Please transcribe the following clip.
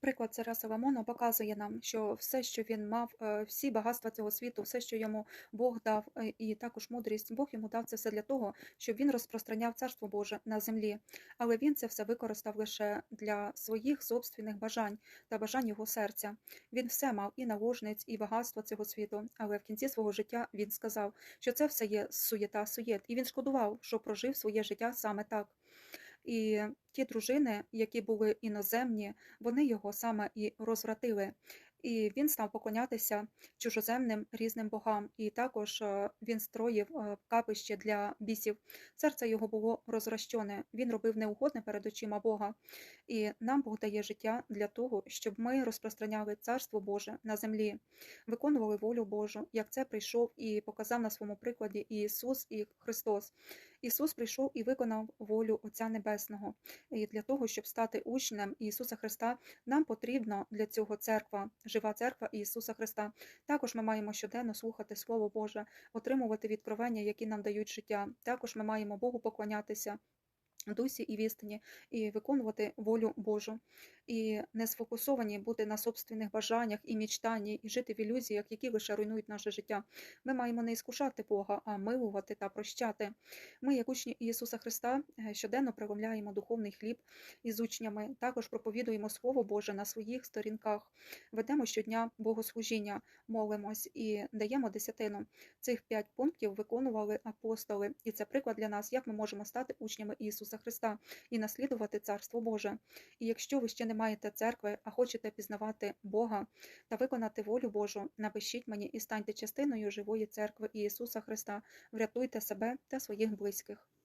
Приклад царя Соломона показує нам, що все, що він мав, е, всі багатства цього світу, все, що йому Бог дав, е, і також мудрість, Бог йому дав це все для того, щоб він розпространяв царство Боже на землі. Але він це все використав лише для своїх собственних бажань та бажань його серця. Він все мав і наложниць, і багатство цього світу. Але в кінці свого життя він сказав, що це все є суєта суєт, і він шкодував, що прожив своє життя саме так. І ті дружини, які були іноземні, вони його саме і розвратили. І він став поклонятися чужоземним різним богам, і також е, він строїв е, капище для бісів. Серце його було розращене, він робив неугодне перед очима Бога. І нам Бог дає життя для того, щоб ми розпространяли царство Боже на землі, виконували волю Божу, як це прийшов і показав на своєму прикладі і Ісус і Христос. Ісус прийшов і виконав волю Отця Небесного. І для того, щоб стати учнем Ісуса Христа, нам потрібна для цього церква, жива церква Ісуса Христа. Також ми маємо щоденно слухати Слово Боже, отримувати відкровення, які нам дають життя. Також ми маємо Богу поклонятися. Дусі і в істині, і виконувати волю Божу, і не сфокусовані бути на собственних бажаннях і мічтанні, і жити в ілюзіях, які лише руйнують наше життя. Ми маємо не іскушати Бога, а милувати та прощати. Ми, як учні Ісуса Христа, е, щоденно преломляємо духовний хліб із учнями, також проповідуємо Слово Боже на своїх сторінках, ведемо щодня богослужіння, молимось і даємо десятину. Цих п'ять пунктів виконували апостоли, і це приклад для нас, як ми можемо стати учнями Ісуса Христа і наслідувати Царство Боже. І якщо ви ще не маєте церкви, а хочете пізнавати Бога та виконати волю Божу, напишіть мені і станьте частиною живої церкви Ісуса Христа. Врятуйте себе та своїх близьких.